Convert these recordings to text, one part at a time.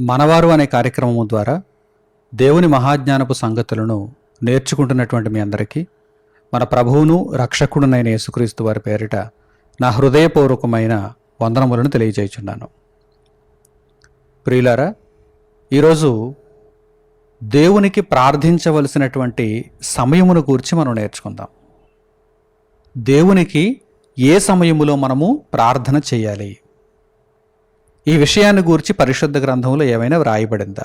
మనవారు అనే కార్యక్రమం ద్వారా దేవుని మహాజ్ఞానపు సంగతులను నేర్చుకుంటున్నటువంటి మీ అందరికీ మన ప్రభువును రక్షకుడునైన యేసుక్రీస్తు వారి పేరిట నా హృదయపూర్వకమైన వందనములను తెలియజేయుచున్నాను. ప్రియులారా ఈరోజు దేవునికి ప్రార్థించవలసినటువంటి సమయమును గూర్చి మనం నేర్చుకుందాం. దేవునికి ఏ సమయములో మనము ప్రార్థన చేయాలి? ఈ విషయాన్ని గూర్చి పరిశుద్ధ గ్రంథంలో ఏమైనా వ్రాయబడిందా?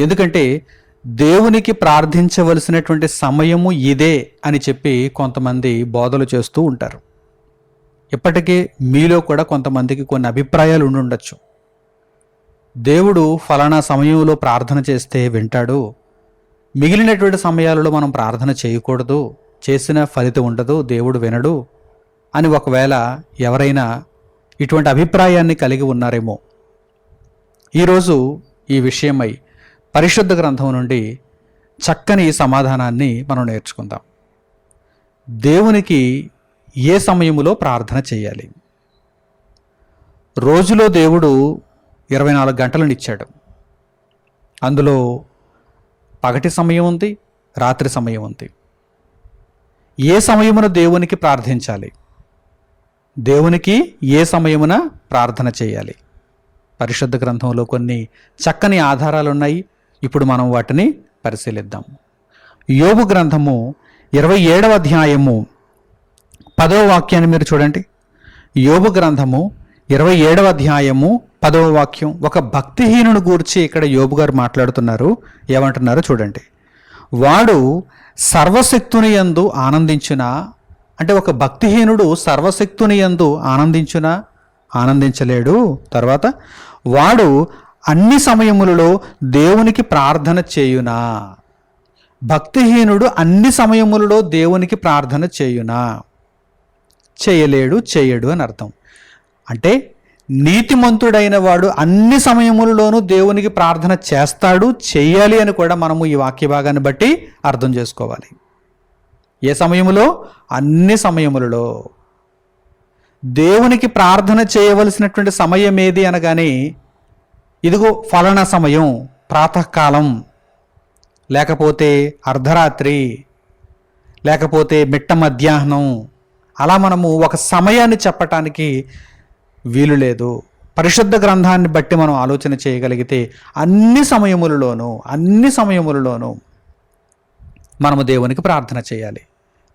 ఎందుకంటే దేవునికి ప్రార్థించవలసినటువంటి సమయము ఇదే అని చెప్పి కొంతమంది బోధలు చేస్తూ ఉంటారు. ఇప్పటికే మీలో కూడా కొంతమందికి కొన్ని అభిప్రాయాలు ఉండుండొచ్చు దేవుడు ఫలానా సమయంలో ప్రార్థన చేస్తే వింటాడు. మిగిలినటువంటి సమయాలలో మనం ప్రార్థన చేయకూడదు. చేసిన ఫలితం ఉండదు దేవుడు వినడు అని ఒకవేళ ఎవరైనా ఇటువంటి అభిప్రాయాన్ని కలిగి ఉన్నారేమో. ఈరోజు ఈ విషయమై పరిశుద్ధ గ్రంథం నుండి చక్కని సమాధానాన్ని మనం నేర్చుకుందాం. దేవునికి ఏ సమయములో ప్రార్థన చేయాలి? రోజులో దేవుడు ఇరవై నాలుగు గంటలను ఇచ్చాడు. అందులో పగటి సమయం ఉంది రాత్రి సమయం ఉంది. ఏ సమయమున దేవునికి ప్రార్థించాలి? దేవునికి ఏ సమయమున ప్రార్థన చేయాలి? పరిశుద్ధ గ్రంథంలో కొన్ని చక్కని ఆధారాలు ఉన్నాయి ఇప్పుడు మనం వాటిని పరిశీలిద్దాం. యోగు గ్రంథము ఇరవై ఏడవ అధ్యాయము పదవ వాక్యాన్ని మీరు చూడండి. యోగు గ్రంథము ఇరవై ఏడవ అధ్యాయము పదవ వాక్యం. ఒక భక్తిహీనుడు గూర్చి ఇక్కడ యోబు గారు మాట్లాడుతున్నారు. ఏమంటున్నారో చూడండి. వాడు సర్వశక్తుని యందు ఆనందించిన? అంటే ఒక భక్తిహీనుడు సర్వశక్తుని యందు ఆనందించున? ఆనందించలేడు. తర్వాత వాడు అన్ని సమయములలో దేవునికి ప్రార్థన చేయునా? భక్తిహీనుడు అన్ని సమయములలో దేవునికి ప్రార్థన చేయునా? చేయలేడు చేయడు అని అర్థం. అంటే నీతిమంతుడైన వాడు అన్ని సమయములలోనూ దేవునికి ప్రార్థన చేస్తాడు చేయాలి అని కూడా మనము ఈ వాక్య భాగాన్ని బట్టి అర్థం చేసుకోవాలి. ఏ సమయములో? అన్ని సమయములలో. దేవునికి ప్రార్థన చేయవలసినటువంటి సమయం ఏది అనగానే ఇదిగో ఫలనా సమయం ప్రాతకాలం లేకపోతే అర్ధరాత్రి లేకపోతే మిట్ట మధ్యాహ్నం అలా మనము ఒక సమయాన్ని చెప్పటానికి వీలు లేదు. పరిశుద్ధ గ్రంథాన్ని బట్టి మనం ఆలోచన చేయగలిగితే అన్ని సమయములలోనూ అన్ని సమయములలోనూ మనము దేవునికి ప్రార్థన చేయాలి.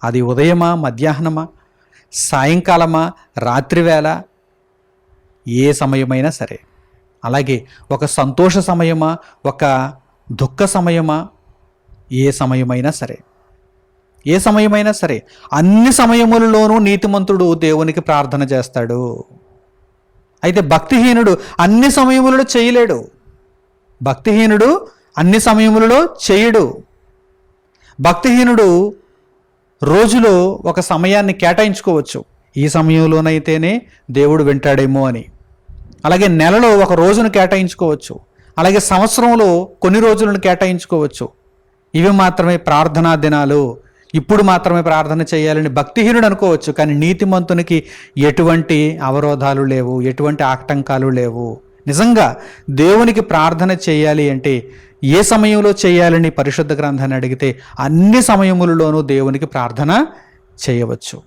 అది ఉదయమా మధ్యాహ్నమా సాయంకాలమా రాత్రివేళ ఏ సమయమైనా సరే. అలాగే ఒక సంతోష సమయమా ఒక దుఃఖ సమయమా ఏ సమయమైనా సరే. ఏ సమయమైనా సరే. అన్ని సమయములలోనూ నీతిమంతుడు దేవునికి ప్రార్థన చేస్తాడు. అయితే భక్తిహీనుడు అన్ని సమయములలో చేయలేడు. భక్తిహీనుడు అన్ని సమయములలో చేయడు. భక్తిహీనుడు రోజులో ఒక సమయాన్ని కేటాయించుకోవచ్చు. ఈ సమయంలోనైతేనే దేవుడు వింటాడేమో అని. అలాగే నెలలో ఒక రోజును కేటాయించుకోవచ్చు. అలాగే సంవత్సరంలో కొన్ని రోజులను కేటాయించుకోవచ్చు. ఇవి మాత్రమే ప్రార్థనా దినాలు. ఇప్పుడు మాత్రమే ప్రార్థన చేయాలని భక్తిహీనుడు అనుకోవచ్చు కానీ నీతిమంతునికి ఎటువంటి అవరోధాలు లేవు ఎటువంటి ఆటంకాలు లేవు. నిజంగా దేవునికి ప్రార్థన చేయాలి అంటే ఏ సమయంలో చేయాలని పరిశుద్ధ గ్రంథాన్ని అడిగితే అన్ని సమయములలోనూ దేవునికి ప్రార్థన చేయవచ్చు.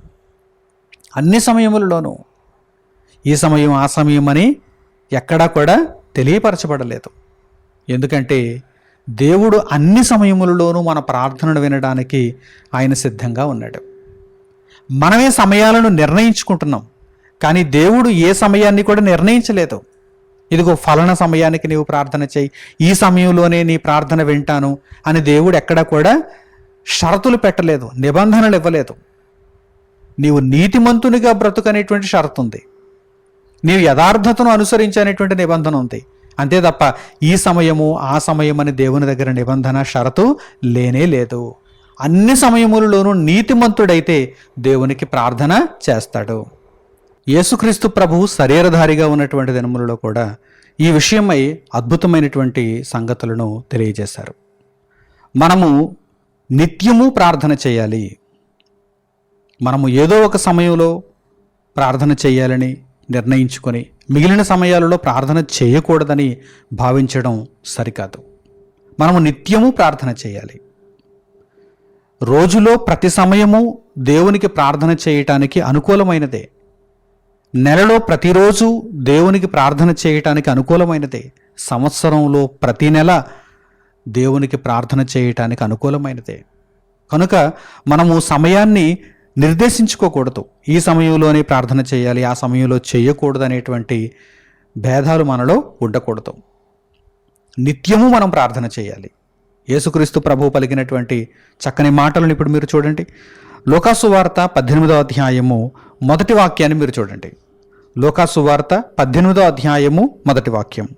అన్ని సమయములలోనూ. ఈ సమయం ఆ సమయం అని ఎక్కడా కూడా తెలియపరచబడలేదు. ఎందుకంటే దేవుడు అన్ని సమయములలోనూ మన ప్రార్థనను వినడానికి ఆయన సిద్ధంగా ఉన్నాడు. మనమే సమయాలను నిర్ణయించుకుంటున్నాం. కానీ దేవుడు ఏ సమయాన్ని కూడా నిర్ణయించలేదు. ఇదిగో ఫలన సమయానికి నీవు ప్రార్థన చేయి. ఈ సమయంలోనే నీ ప్రార్థన వింటాను అని దేవుడు ఎక్కడా కూడా షరతులు పెట్టలేదు నిబంధనలు ఇవ్వలేదు. నీవు నీతిమంతునిగా బ్రతుకనేటువంటి షరతు ఉంది నీవు యథార్థతను అనుసరించనేటువంటి నిబంధన ఉంది. అంతే తప్ప ఈ సమయము ఆ సమయం అని దేవుని దగ్గర నిబంధన షరతు లేనే లేదు. అన్ని సమయములలోనూ నీతిమంతుడైతే దేవునికి ప్రార్థన చేస్తాడు. యేసుక్రీస్తు ప్రభువు శరీరధారిగా ఉన్నటువంటి దినములలో కూడా ఈ విషయమై అద్భుతమైనటువంటి సంగతులను తెలియజేశారు. మనము నిత్యము ప్రార్థన చేయాలి. మనము ఏదో ఒక సమయంలో ప్రార్థన చేయాలని నిర్ణయించుకొని మిగిలిన సమయాలలో ప్రార్థన చేయకూడదని భావించడం సరికాదు. మనము నిత్యము ప్రార్థన చేయాలి. రోజులో ప్రతి సమయము దేవునికి ప్రార్థన చేయటానికి అనుకూలమైనదే. నెలలో ప్రతిరోజు దేవునికి ప్రార్థన చేయటానికి అనుకూలమైనదే. సంవత్సరంలో ప్రతి నెల దేవునికి ప్రార్థన చేయటానికి అనుకూలమైనదే. కనుక మనము సమయాన్ని నిర్దేశించుకోకూడదు. ఈ సమయంలోనే ప్రార్థన చేయాలి ఆ సమయంలో చేయకూడదు అనేటువంటి భేదాలు మనలో ఉండకూడదు. నిత్యము మనం ప్రార్థన చేయాలి. యేసుక్రీస్తు ప్రభు పలికినటువంటి చక్కని మాటలను ఇప్పుడు మీరు చూడండి. లోకాసు వార్త పద్దెనిమిదవ అధ్యాయము మొదటి వాక్యాన్ని మీరు చూడండి. లోకాసు వార్త పద్దెనిమిదవ అధ్యాయము మొదటి వాక్యం.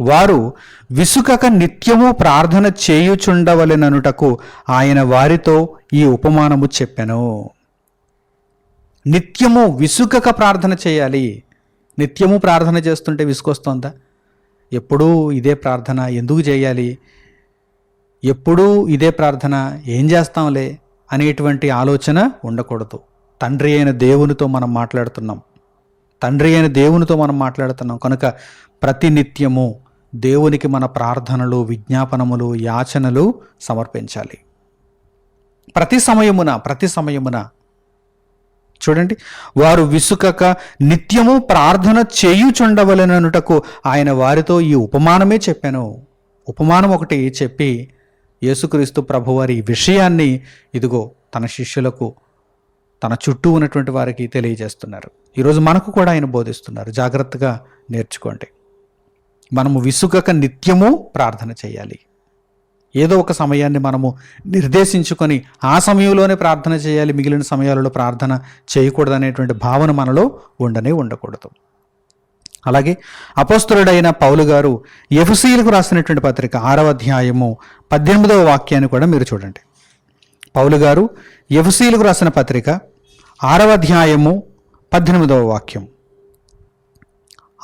వారు విసుకక నిత్యము ప్రార్థన చేయుచుండవలెననుటకు ఆయన వారితో ఈ ఉపమానము చెప్పెను. నిత్యము విసుగక ప్రార్థన చేయాలి. నిత్యము ప్రార్థన చేస్తుంటే విసుకొస్తోందా ఎప్పుడూ ఇదే ప్రార్థన ఎందుకు చేయాలి? ఎప్పుడూ ఇదే ప్రార్థన ఏం చేస్తాంలే అనేటువంటి ఆలోచన ఉండకూడదు. తండ్రి అయిన దేవునితో మనం మాట్లాడుతున్నాం. తండ్రి అయిన దేవునితో మనం మాట్లాడుతున్నాం. కనుక ప్రతి నిత్యము దేవునికి మన ప్రార్థనలు విజ్ఞాపనములు యాచనలు సమర్పించాలి. ప్రతి సమయమున ప్రతి సమయమున చూడండి వారు విసుకక నిత్యము ప్రార్థన చేయుచుండవలననుటకు ఆయన వారితో ఈ ఉపమానమే చెప్పాను. ఉపమానం ఒకటి చెప్పి యేసుక్రీస్తు ప్రభువారి విషయాన్ని ఇదిగో తన శిష్యులకు తన చుట్టూ ఉన్నటువంటి వారికి తెలియజేస్తున్నారు. ఈరోజు మనకు కూడా ఆయన బోధిస్తున్నారు. జాగ్రత్తగా నేర్చుకోండి. మనము విసుగక నిత్యము ప్రార్థన చేయాలి. ఏదో ఒక సమయాన్ని మనము నిర్దేశించుకొని ఆ సమయంలోనే ప్రార్థన చేయాలి మిగిలిన సమయాలలో ప్రార్థన చేయకూడదు అనేటువంటి భావన మనలో ఉండనే ఉండకూడదు. అలాగే అపోస్తులుడైన పౌలు గారు ఎఫ్సీలకు రాసినటువంటి పత్రిక ఆరవ అధ్యాయము పద్దెనిమిదవ వాక్యాన్ని కూడా మీరు చూడండి. పౌలు గారు ఎఫ్సీలకు రాసిన పత్రిక ఆరవ అధ్యాయము పద్దెనిమిదవ వాక్యం.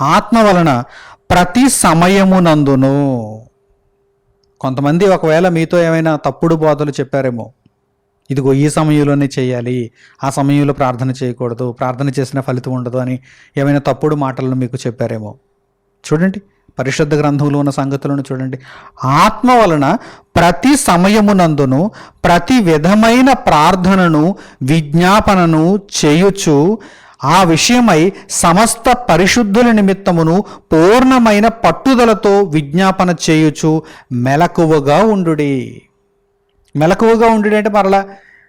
ఆత్మ వలన ప్రతి సమయమునందును. కొంతమంది ఒకవేళ మీతో ఏమైనా తప్పుడు బోధలు చెప్పారేమో ఇదిగో ఈ సమయంలోనే చేయాలి ఆ సమయంలో ప్రార్థన చేయకూడదు ప్రార్థన చేసిన ఫలితం ఉండదు అని ఏమైనా తప్పుడు మాటలను మీకు చెప్పారేమో. చూడండి పరిశుద్ధ గ్రంథంలో ఉన్న సంగతులను చూడండి. ఆత్మ వలన ప్రతి సమయమునందును ప్రతి విధమైన ప్రార్థనను విజ్ఞాపనను చేయుచు ఆ విషయమై సమస్త పరిశుద్ధుల నిమిత్తమును పూర్ణమైన పట్టుదలతో విజ్ఞాపన చేయుచు మెలకువగా ఉండుడి. మెలకువగా ఉండుడి అంటే మరలా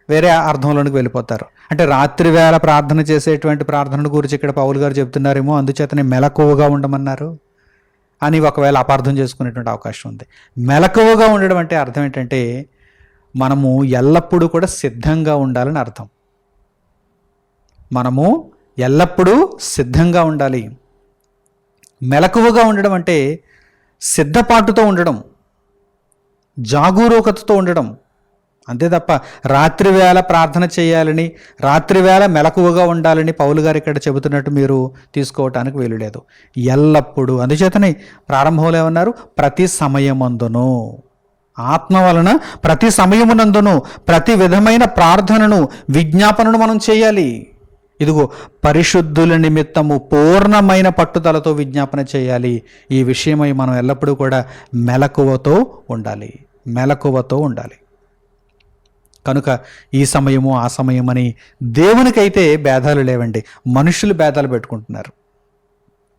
వేరే అర్థంలోనికి వెళ్ళిపోతారు. అంటే రాత్రి వేళ ప్రార్థన చేసేటువంటి ప్రార్థనను గురించి ఇక్కడ పౌలు గారు చెప్తున్నారేమో అందుచేతనే మెలకువగా ఉండమన్నారు అని ఒకవేళ అపార్థం చేసుకునేటువంటి అవకాశం ఉంది. మెలకువగా ఉండడం అంటే అర్థం ఏంటంటే మనము ఎల్లప్పుడూ కూడా సిద్ధంగా ఉండాలని అర్థం. మనము ఎల్లప్పుడూ సిద్ధంగా ఉండాలి. మెలకువగా ఉండడం అంటే సిద్ధపాటుతో ఉండడం జాగరూకతతో ఉండడం. అంతే తప్ప రాత్రివేళ ప్రార్థన చేయాలని రాత్రివేళ మెలకువగా ఉండాలని పౌలు గారు ఇక్కడ చెబుతున్నట్టు మీరు తీసుకోవటానికి వీలు లేదు. ఎల్లప్పుడూ అందుచేతనే ప్రారంభంలో ఏమన్నారు? ప్రతి సమయమందును. ఆత్మ వలన ప్రతి సమయమునందును ప్రతి విధమైన ప్రార్థనను విజ్ఞాపనను మనం చేయాలి. ఇదిగో పరిశుద్ధుల నిమిత్తము పూర్ణమైన పట్టుదలతో విజ్ఞాపన చేయాలి. ఈ విషయమై మనం ఎల్లప్పుడూ కూడా మెలకువతో ఉండాలి. మెలకువతో ఉండాలి. కనుక ఈ సమయము ఆ సమయం అని దేవునికైతే భేదాలు లేవండి. మనుషులు భేదాలు పెట్టుకుంటున్నారు.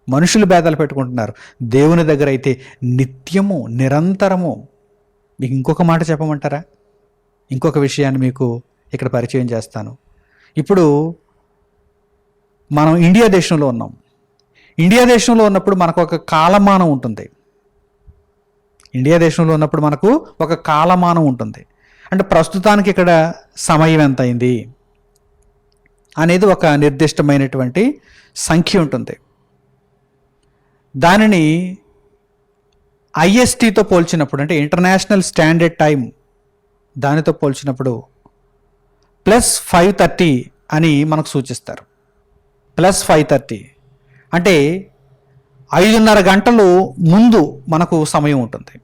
మనుషులు భేదాలు పెట్టుకుంటున్నారు. దేవుని దగ్గర అయితే నిత్యము నిరంతరము. మీకు ఇంకొక మాట చెప్పమంటారా? ఇంకొక విషయాన్ని మీకు ఇక్కడ పరిచయం చేస్తాను. ఇప్పుడు మనం ఇండియా దేశంలో ఉన్నాం. ఇండియా దేశంలో ఉన్నప్పుడు మనకు ఒక కాలమానం ఉంటుంది. ఇండియా దేశంలో ఉన్నప్పుడు మనకు ఒక కాలమానం ఉంటుంది. అంటే ప్రస్తుతానికి ఇక్కడ సమయం ఎంత అయింది అనేది ఒక నిర్దిష్టమైనటువంటి సంఖ్య ఉంటుంది. దానిని ఐఎస్టీతో పోల్చినప్పుడు అంటే ఇంటర్నేషనల్ స్టాండర్డ్ టైం దానితో పోల్చినప్పుడు ప్లస్ ఫైవ్ థర్టీ అని మనకు సూచిస్తారు. Plus five thirty. అంటే ఐదున్నర గంటలు ముందు మనకు సమయం ఉంటుంది.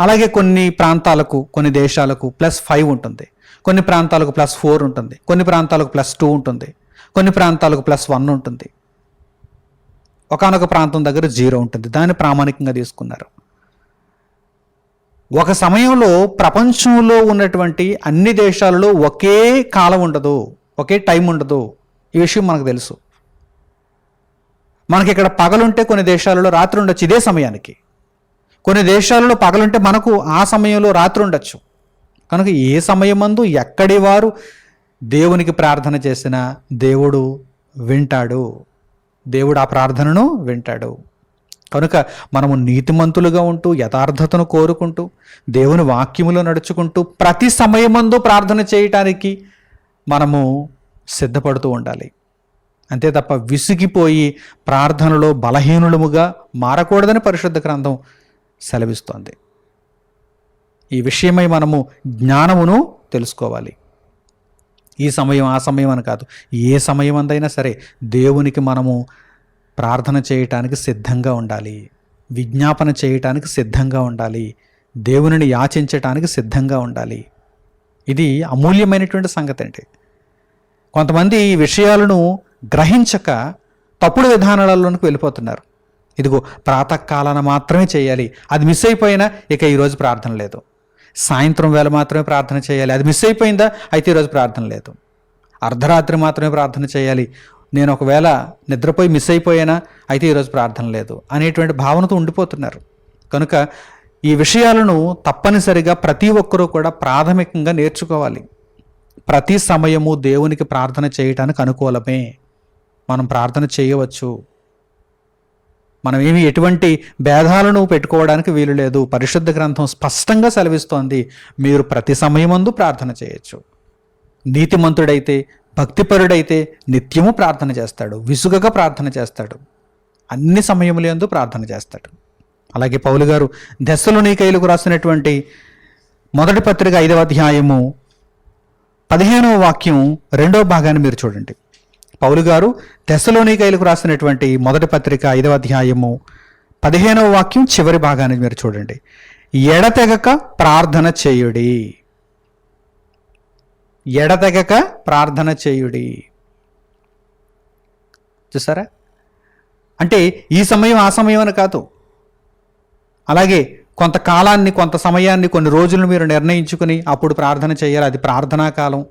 అలాగే కొన్ని ప్రాంతాలకు కొన్ని దేశాలకు ప్లస్ ఫైవ్ ఉంటుంది. కొన్ని ప్రాంతాలకు ప్లస్ ఫోర్ ఉంటుంది. కొన్ని ప్రాంతాలకు ప్లస్ టూ ఉంటుంది. కొన్ని ప్రాంతాలకు ప్లస్ వన్ ఉంటుంది. ఒకానొక ప్రాంతం దగ్గర జీరో ఉంటుంది. దాన్ని ప్రామాణికంగా తీసుకున్నారు. ఒక సమయంలో ప్రపంచంలో ఉన్నటువంటి అన్ని దేశాలలో ఒకే కాలం ఉండదు. ఒకే టైం ఉండదు. ఈ విషయం మనకు తెలుసు. మనకి ఇక్కడ పగలుంటే కొన్ని దేశాలలో రాత్రి ఉండొచ్చు ఇదే సమయానికి. కొన్ని దేశాలలో పగలుంటే మనకు ఆ సమయంలో రాత్రి ఉండొచ్చు కనుక ఏ సమయమందు ఎక్కడి వారు దేవునికి ప్రార్థన చేసినా దేవుడు వింటాడు. దేవుడు ఆ ప్రార్థనను వింటాడు. కనుక మనము నీతిమంతులుగా ఉంటూ యథార్థతను కోరుకుంటూ దేవుని వాక్యములో నడుచుకుంటూ ప్రతి సమయమందు ప్రార్థన చేయటానికి మనము సిద్ధపడుతూ ఉండాలి. అంతే తప్ప విసిగిపోయి ప్రార్థనలో బలహీనులముగా మారకూడదని పరిశుద్ధ గ్రంథం సెలవిస్తోంది. ఈ విషయమై మనము జ్ఞానమును తెలుసుకోవాలి. ఈ సమయం ఆ సమయం అని కాదు ఏ సమయం అందైనా సరే దేవునికి మనము ప్రార్థన చేయటానికి సిద్ధంగా ఉండాలి. విజ్ఞాపన చేయటానికి సిద్ధంగా ఉండాలి. దేవునిని యాచించటానికి సిద్ధంగా ఉండాలి. ఇది అమూల్యమైనటువంటి సంగతి అంటే కొంతమంది ఈ విషయాలను గ్రహించక తప్పుడు విధానాలలోనికి వెళ్ళిపోతున్నారు. ఇదిగో ప్రాతకాలాన మాత్రమే చేయాలి. అది మిస్ అయిపోయినా ఇక ఈరోజు ప్రార్థన లేదు. సాయంత్రం వేళ మాత్రమే ప్రార్థన చేయాలి. అది మిస్ అయిపోయిందా? అయితే ఈరోజు ప్రార్థన లేదు. అర్ధరాత్రి మాత్రమే ప్రార్థన చేయాలి. నేను ఒకవేళ నిద్రపోయి మిస్ అయిపోయానా? అయితే ఈరోజు ప్రార్థన లేదు అనేటువంటి భావనతో ఉండిపోతున్నారు. కనుక ఈ విషయాలను తప్పనిసరిగా ప్రతి ఒక్కరూ కూడా ప్రాథమికంగా నేర్చుకోవాలి. ప్రతి సమయము దేవునికి ప్రార్థన చేయటానికి అనుకూలమే. మనం ప్రార్థన చేయవచ్చు. మనం ఏమి ఎటువంటి భేదాలను పెట్టుకోవడానికి వీలు లేదు. పరిశుద్ధ గ్రంథం స్పష్టంగా సెలవిస్తోంది. మీరు ప్రతి సమయమందు ప్రార్థన చేయొచ్చు. నీతిమంతుడైతే భక్తిపరుడైతే నిత్యము ప్రార్థన చేస్తాడు. విసుగగా ప్రార్థన చేస్తాడు. అన్ని సమయములందు ప్రార్థన చేస్తాడు. అలాగే పౌలు గారు దశలోనికైలకు రాసినటువంటి మొదటి పత్రిక ఐదవ అధ్యాయము పదిహేనవ వాక్యం రెండవ భాగాన్ని మీరు చూడండి. పౌలు గారు తెస్సలోనికైలకు రాసినటువంటి మొదటి పత్రిక ఐదవ అధ్యాయము పదిహేనవ వాక్యం చివరి భాగాన్ని మీరు చూడండి. ఎడతెగక ప్రార్థన చేయుడి. ఎడతెగక ప్రార్థన చేయుడి. చూసారా? అంటే ఈ సమయం ఆ సమయం అని కాదు. అలాగే కొంత కాలాన్ని కొంత సమయాన్ని కొన్ని రోజులు మీరు నిర్ణయించుకుని అప్పుడు ప్రార్థన చేయాలి. అది ప్రార్థనా కాలం.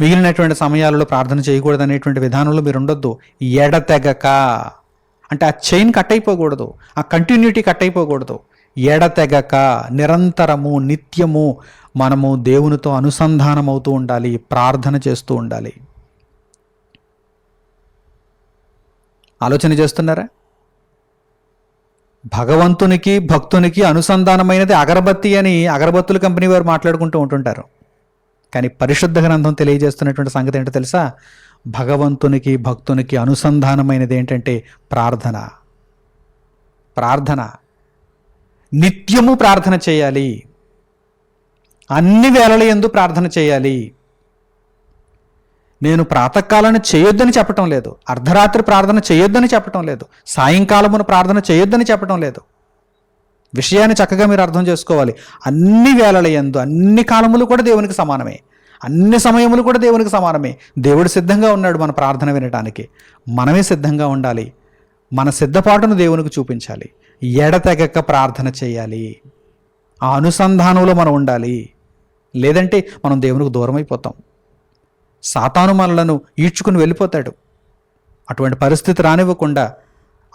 మిగిలినటువంటి సమయాలలో ప్రార్థన చేయకూడదు అనేటువంటి విధానంలో మీరు ఉండొద్దు ఎడతెగక. అంటే ఆ చైన్ కట్ అయిపోకూడదు. ఆ కంటిన్యూటీ కట్ అయిపోకూడదు. ఎడతెగక. నిరంతరము నిత్యము మనము దేవునితో అనుసంధానం అవుతూ ఉండాలి. ప్రార్థన చేస్తూ ఉండాలి. ఆలోచన చేస్తున్నారా? భగవంతునికి భక్తునికి అనుసంధానమైనది అగరబత్తి అని అగరబత్తుల కంపెనీ వారు మాట్లాడుకుంటూ ఉంటుంటారు. కానీ పరిశుద్ధ గ్రంథం తెలియజేస్తున్నటువంటి సంగతి ఏంటో తెలుసా? భగవంతునికి భక్తునికి అనుసంధానమైనది ఏంటంటే ప్రార్థన. ప్రార్థన. నిత్యము ప్రార్థన చేయాలి. అన్ని వేళల ఎందు ప్రార్థన చేయాలి. నేను ప్రాతకాలను చేయొద్దని చెప్పటం లేదు. అర్ధరాత్రి ప్రార్థన చేయొద్దని చెప్పటం లేదు. సాయంకాలమున ప్రార్థన చేయొద్దని చెప్పటం లేదు. విషయాన్ని చక్కగా మీరు అర్థం చేసుకోవాలి. అన్ని వేళల ఎందు అన్ని కాలములు కూడా దేవునికి సమానమే. అన్ని సమయములు కూడా దేవునికి సమానమే. దేవుడు సిద్ధంగా ఉన్నాడు మన ప్రార్థన వినటానికి. మనమే సిద్ధంగా ఉండాలి. మన సిద్ధపాటును దేవునికి చూపించాలి. ఎడతెగక ప్రార్థన చేయాలి. ఆ అనుసంధానంలో మనం ఉండాలి. లేదంటే మనం దేవునికి దూరం అయిపోతాం సాతాను మనలను ఈడ్చుకుని వెళ్ళిపోతాడు. అటువంటి పరిస్థితి రానివ్వకుండా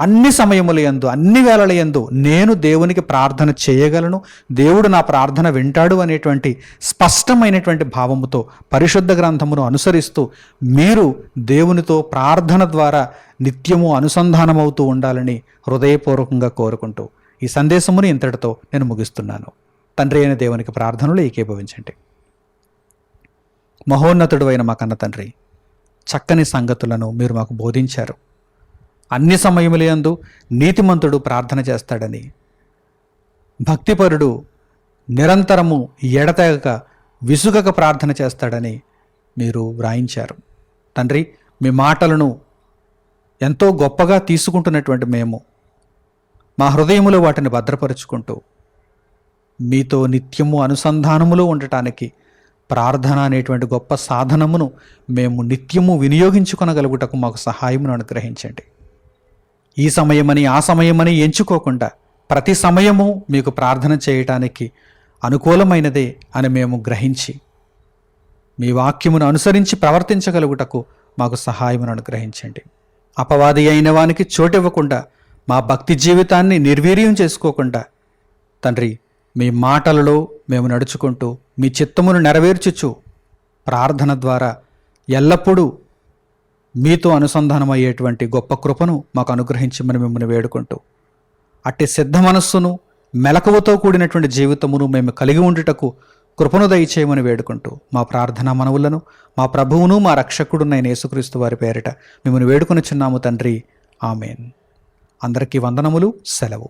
అన్ని సమయముల యందు అన్ని వేళల యందు నేను దేవునికి ప్రార్థన చేయగలను దేవుడు నా ప్రార్థన వింటాడు అనేటువంటి స్పష్టమైనటువంటి భావముతో పరిశుద్ధ గ్రంథమును అనుసరిస్తూ మీరు దేవునితో ప్రార్థన ద్వారా నిత్యము అనుసంధానమవుతూ ఉండాలని హృదయపూర్వకంగా కోరుకుంటూ ఈ సందేశమును ఇంతటితో నేను ముగిస్తున్నాను. తండ్రి అయిన దేవునికి ప్రార్థనలు ఏకీభవించండి. మహోన్నతుడు అయిన మా కన్న తండ్రి చక్కని సంగతులను మీరు మాకు బోధించారు. అన్ని సమయములందు నీతిమంతుడు ప్రార్థన చేస్తాడని భక్తిపరుడు నిరంతరము ఎడతెగక విసుగక ప్రార్థన చేస్తాడని మీరు వ్రాయించారు. తండ్రి మీ మాటలను ఎంతో గొప్పగా తీసుకుంటున్నటువంటి మేము మా హృదయములో వాటిని భద్రపరుచుకుంటూ మీతో నిత్యము అనుసంధానములో ఉండటానికి ప్రార్థన అనేటువంటి గొప్ప సాధనమును మేము నిత్యము వినియోగించుకొనగలుగుటకు మాకు సహాయమును అనుగ్రహించండి ఈ సమయమని ఆ సమయమని ఎంచుకోకుండా ప్రతి సమయము మీకు ప్రార్థన చేయటానికి అనుకూలమైనదే అని మేము గ్రహించి మీ వాక్యమును అనుసరించి ప్రవర్తించగలుగుటకు మాకు సహాయమును అనుగ్రహించండి అపవాది అయిన వానికి చోటివ్వకుండా మా భక్తి జీవితాన్ని నిర్వీర్యం చేసుకోకుండా తండ్రి మీ మాటలలో మేము నడుచుకుంటూ మీ చిత్తమును నెరవేర్చుచు ప్రార్థన ద్వారా ఎల్లప్పుడూ మీతో అనుసంధానమయ్యేటువంటి గొప్ప కృపను మాకు అనుగ్రహించమని మిమ్మల్ని వేడుకుంటూ అట్టి సిద్ధ మనస్సును మెలకువతో కూడినటువంటి జీవితమును మేము కలిగి ఉండుటకు కృపను దయచేయమని వేడుకుంటూ మా ప్రార్థనా మనవులను మా ప్రభువును మా రక్షకుడునైన యేసుక్రీస్తు వారి పేరిట మిమ్మల్ని వేడుకొని చిన్నాము తండ్రి. ఆమెన్. అందరికీ వందనములు సెలవు.